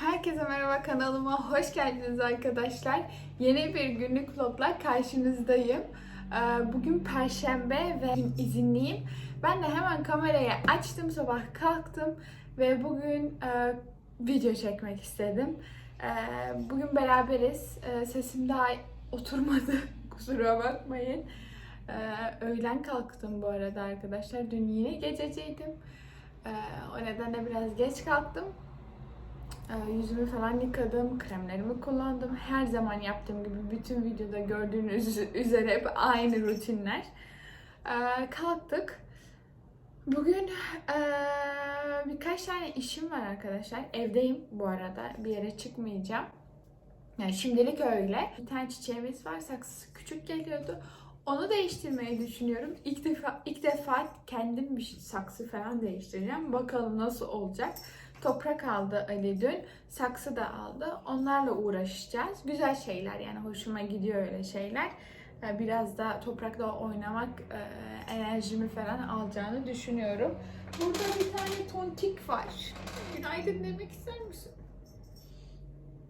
Herkese merhaba kanalıma hoş geldiniz arkadaşlar. Yeni bir günlük vlogla karşınızdayım. Ee, bugün perşembe ve izinliyim. Ben de hemen kamerayı açtım sabah kalktım ve bugün e, video çekmek istedim. E, bugün beraberiz. E, sesim daha oturmadı kusura bakmayın. E, öğlen kalktım bu arada arkadaşlar. Dün yine gececiydim. O nedenle biraz geç kalktım. Ee, Yüzümü falan yıkadım, kremlerimi kullandım. Her zaman yaptığım gibi bütün videoda gördüğünüz üzere hep aynı rutinler. Ee, kalktık. Bugün birkaç tane işim var arkadaşlar. Evdeyim bu arada. Bir yere çıkmayacağım. Yani şimdilik öyle. Bir tane çiçeğimiz var. Saksısı küçük geliyordu. Onu değiştirmeyi düşünüyorum. İlk defa ilk defa kendim bir saksı falan değiştireceğim. Bakalım nasıl olacak. Toprak aldı Ali dün. Saksı da aldı. Onlarla uğraşacağız. Güzel şeyler yani hoşuma gidiyor öyle şeyler. Ee, Biraz da toprakla oynamak e, enerjimi falan alacağını düşünüyorum. Burada bir tane tontik var. Günaydın demek ister misin?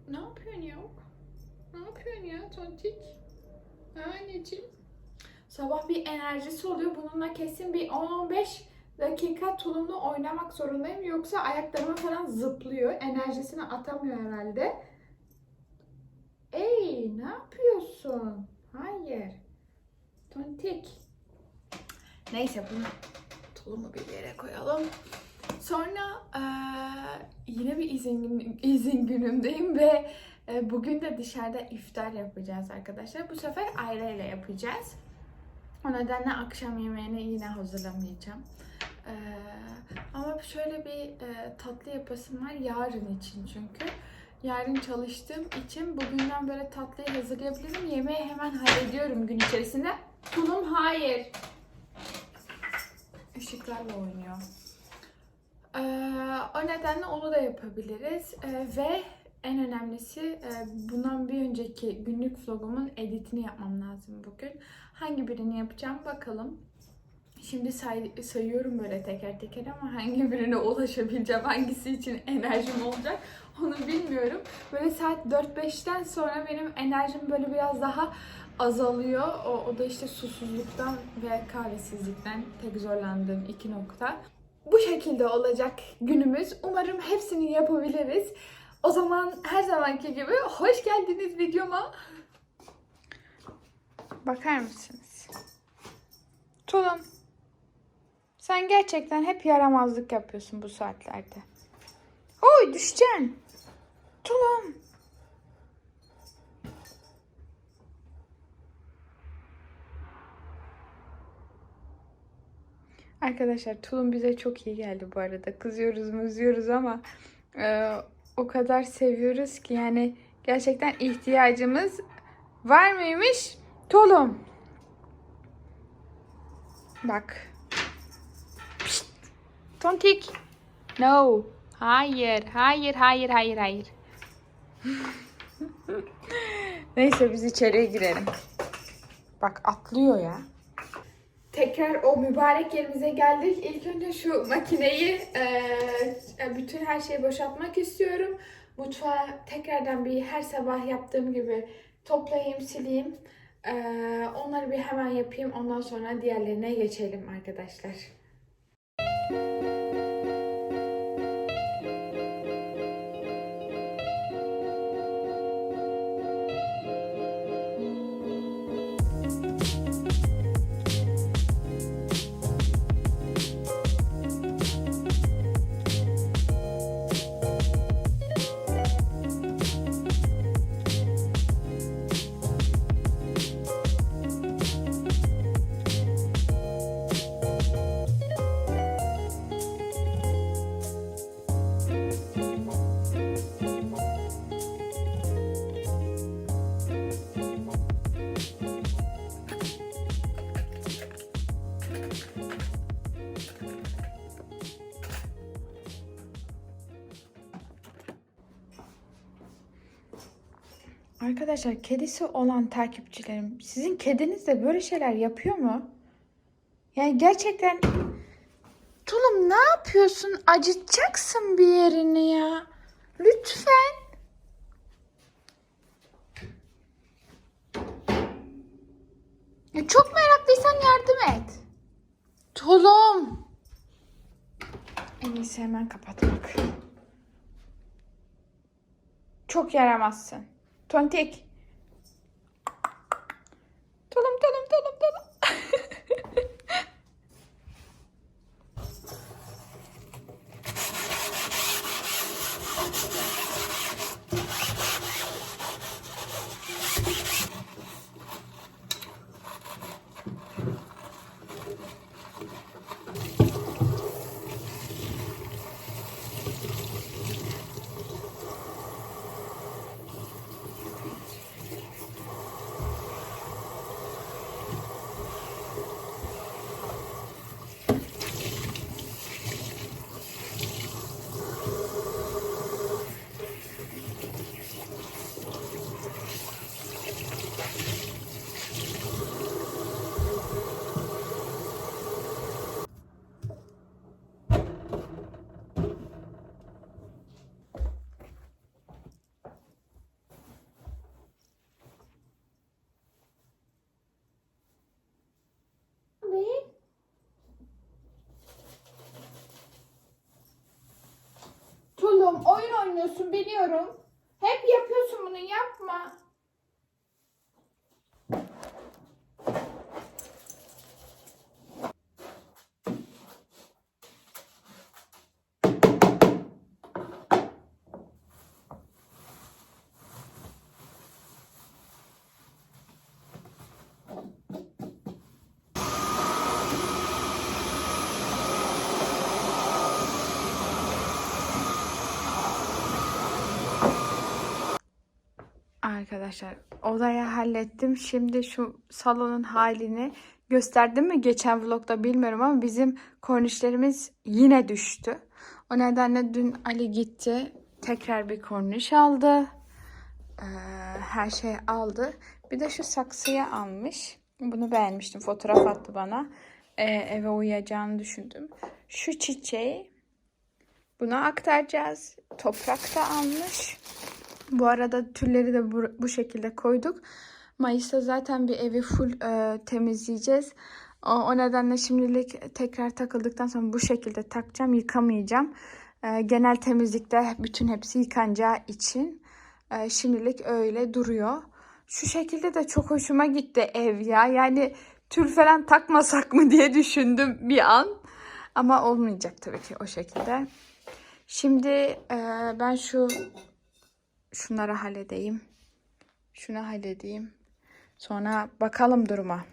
Ne yapıyorsun ya? Ne yapıyorsun ya tontik? Ha, Anneciğim. Sabah bir enerjisi oluyor. Bununla kesin bir 10-15 dakika tulumla oynamak zorundayım. Yoksa ayaklarıma falan zıplıyor. Enerjisini atamıyor herhalde. Ey ne yapıyorsun? Hayır. Tontik. Neyse bunu tulumu bir yere koyalım. Sonra eee, yine bir izin, izin günümdeyim ve e, bugün de dışarıda iftar yapacağız arkadaşlar. Bu sefer aileyle yapacağız. O nedenle akşam yemeğini yine hazırlamayacağım. Ee, ama şöyle bir e, tatlı yapasım var yarın için çünkü. Yarın çalıştığım için bugünden böyle tatlıyı hazırlayabilirim. Yemeği hemen hallediyorum gün içerisinde. Tulum hayır. Işıklarla oynuyor. Ee, o nedenle onu da yapabiliriz. Ee, ve en önemlisi e, bundan bir önceki günlük vlogumun editini yapmam lazım bugün. Hangi birini yapacağım bakalım. Şimdi say- sayıyorum böyle teker teker ama hangi birine ulaşabileceğim, hangisi için enerjim olacak onu bilmiyorum. Böyle saat 4-5'ten sonra benim enerjim böyle biraz daha azalıyor. O, o da işte susuzluktan ve kahvesizlikten tek zorlandığım iki nokta. Bu şekilde olacak günümüz. Umarım hepsini yapabiliriz. O zaman her zamanki gibi hoş geldiniz videoma. Bakar mısınız? Tulum. Sen gerçekten hep yaramazlık yapıyorsun bu saatlerde. Oy düşeceksin. Tulum. Arkadaşlar tulum bize çok iyi geldi bu arada. Kızıyoruz mızıyoruz ama e, o kadar seviyoruz ki yani gerçekten ihtiyacımız var mıymış? Tulum. Bak. Pişt. Tontik. No. Hayır, hayır, hayır, hayır, hayır. Neyse biz içeriye girelim. Bak atlıyor ya. Tekrar o mübarek yerimize geldik. İlk önce şu makineyi, e, bütün her şeyi boşaltmak istiyorum. Mutfağı tekrardan bir her sabah yaptığım gibi toplayayım, sileyim. E, onları bir hemen yapayım. Ondan sonra diğerlerine geçelim arkadaşlar. Arkadaşlar kedisi olan takipçilerim sizin kediniz de böyle şeyler yapıyor mu? Yani gerçekten Tulum ne yapıyorsun? Acıtacaksın bir yerini ya. Lütfen. Ya çok meraklıysan yardım et. Tulum. En iyisi hemen kapatmak. Çok yaramazsın. Tontik. Tolum tolum tolum tolum. Değil. Tulum oyun oynuyorsun biliyorum. Hep yapıyorsun bunu yapma. Arkadaşlar odayı hallettim. Şimdi şu salonun halini gösterdim mi geçen vlogda bilmiyorum ama bizim kornişlerimiz yine düştü. O nedenle dün Ali gitti. Tekrar bir korniş aldı. Ee, her şey aldı. Bir de şu saksıya almış. Bunu beğenmiştim. Fotoğraf attı bana. Ee, eve uyuyacağını düşündüm. Şu çiçeği buna aktaracağız. Toprak da almış. Bu arada tülleri de bu, bu şekilde koyduk. Mayıs'ta zaten bir evi full e, temizleyeceğiz. O, o nedenle şimdilik tekrar takıldıktan sonra bu şekilde takacağım. Yıkamayacağım. E, genel temizlikte bütün hepsi yıkanacağı için e, şimdilik öyle duruyor. Şu şekilde de çok hoşuma gitti ev ya. Yani tül falan takmasak mı diye düşündüm bir an. Ama olmayacak tabii ki o şekilde. Şimdi e, ben şu şunları halledeyim. Şunu halledeyim. Sonra bakalım duruma.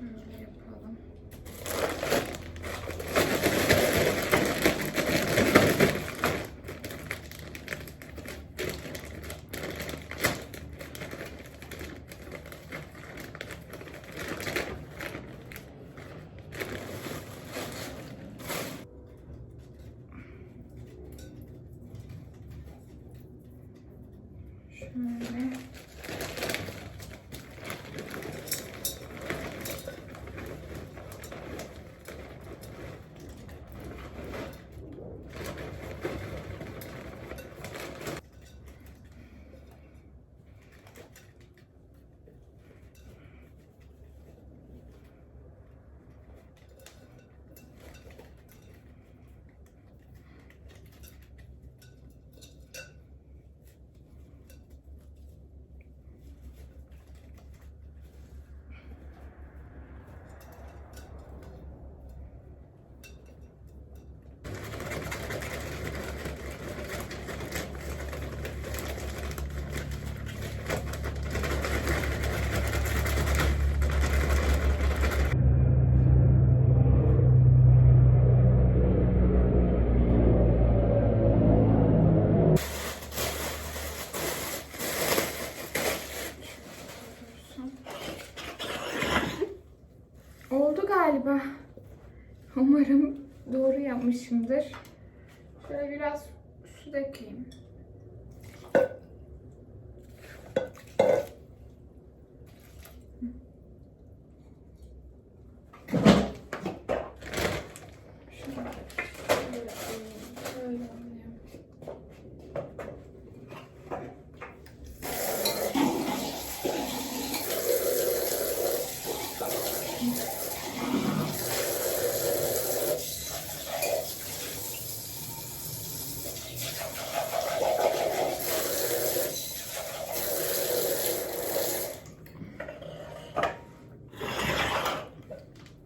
Şöyle yapalım. Şöyle. Oldu galiba. Umarım doğru yapmışımdır. Şöyle biraz su dökeyim.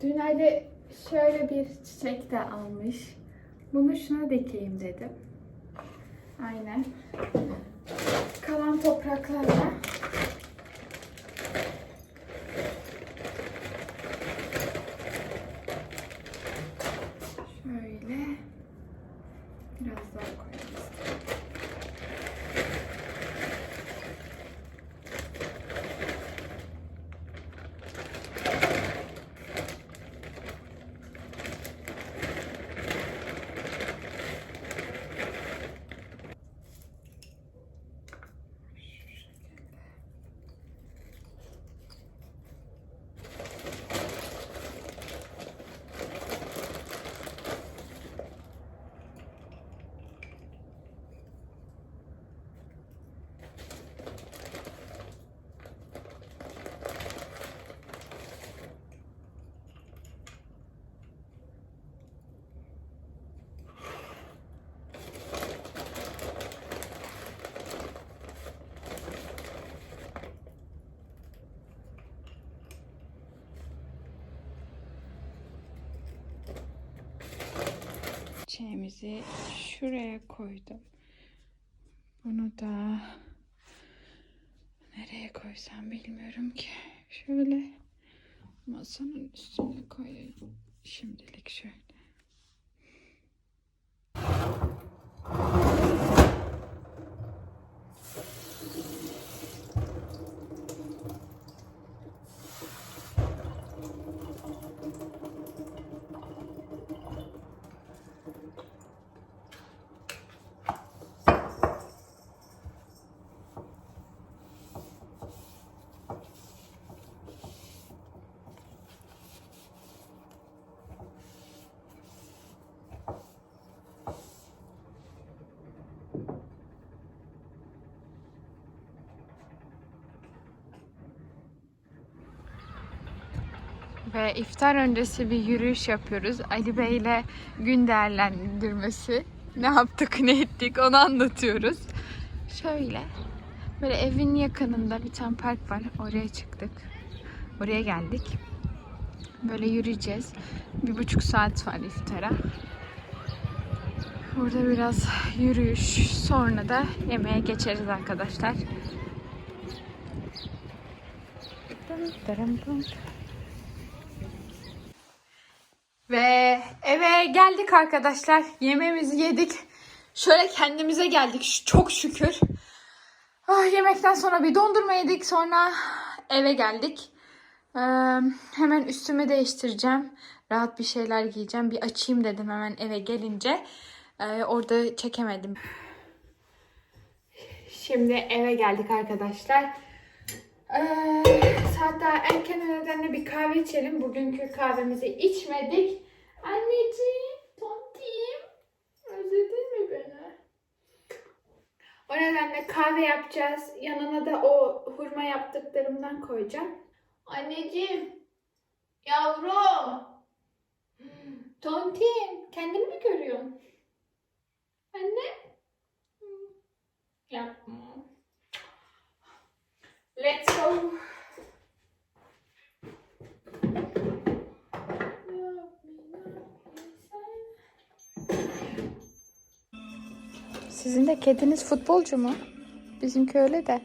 Ali şöyle bir çiçek de almış. Bunu şuna dikeyim dedim. Aynen. Kalan topraklarla şöyle biraz daha koyalım. Çiçeğimizi şuraya koydum. Bunu da nereye koysam bilmiyorum ki. Şöyle masanın üstüne koyayım. Şimdilik şöyle. Ve iftar öncesi bir yürüyüş yapıyoruz. Ali Bey ile gün değerlendirmesi. Ne yaptık, ne ettik onu anlatıyoruz. Şöyle. Böyle evin yakınında bir tane park var. Oraya çıktık. Oraya geldik. Böyle yürüyeceğiz. Bir buçuk saat var iftara. Burada biraz yürüyüş. Sonra da yemeğe geçeriz arkadaşlar. Dın dırım dın. Ve eve geldik arkadaşlar. Yemeğimizi yedik. Şöyle kendimize geldik. Çok şükür. Ah, yemekten sonra bir dondurma yedik. Sonra eve geldik. Ee, hemen üstümü değiştireceğim. Rahat bir şeyler giyeceğim. Bir açayım dedim hemen eve gelince. Ee, orada çekemedim. Şimdi eve geldik arkadaşlar. Ee, saat daha erken nedenle bir kahve içelim. Bugünkü kahvemizi içmedik. Anneciğim, tontiğim. Özledin mi beni? O nedenle kahve yapacağız. Yanına da o hurma yaptıklarımdan koyacağım. Anneciğim, yavrum. Tontiğim, kendini mi görüyorsun? Anne? Yapma. Let's go. Sizin de kediniz futbolcu mu? Bizimki öyle de.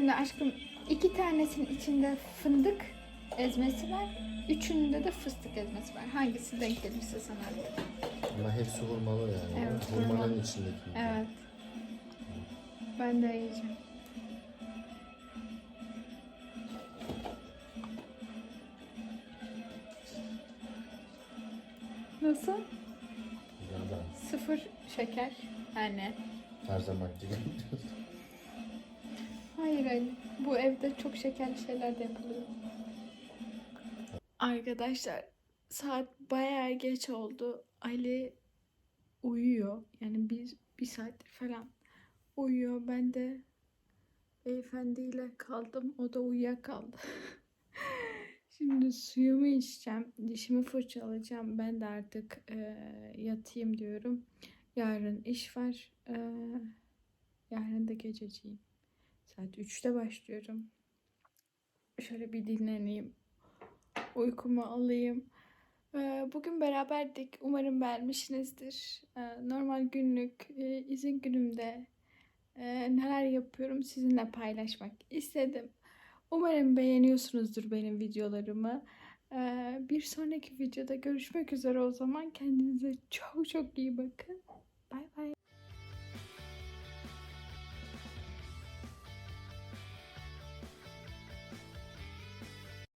Şimdi aşkım iki tanesinin içinde fındık ezmesi var. Üçünde de fıstık ezmesi var. Hangisi denk gelirse sana artık. Ama hepsi hurmalı yani. Evet, Hurmanın hurmalı. içindeki. Evet. Ben de yiyeceğim. Nasıl? Da Sıfır şeker. Yani. her zamanki gibi. Hayır Ali. Bu evde çok şekerli şeyler de yapılıyor. Arkadaşlar saat bayağı geç oldu. Ali uyuyor. Yani bir, bir saattir falan uyuyor. Ben de beyefendiyle kaldım. O da uyuyakaldı. Şimdi suyumu içeceğim. Dişimi fırçalayacağım. Ben de artık e, yatayım diyorum. Yarın iş var. E, yarın da gececiyim. Saat 3'te başlıyorum. Şöyle bir dinleneyim. Uykumu alayım. E, bugün beraberdik. Umarım beğenmişsinizdir. E, normal günlük e, izin günümde e, neler yapıyorum sizinle paylaşmak istedim. Umarım beğeniyorsunuzdur benim videolarımı. Ee, bir sonraki videoda görüşmek üzere o zaman. Kendinize çok çok iyi bakın. Bay bay.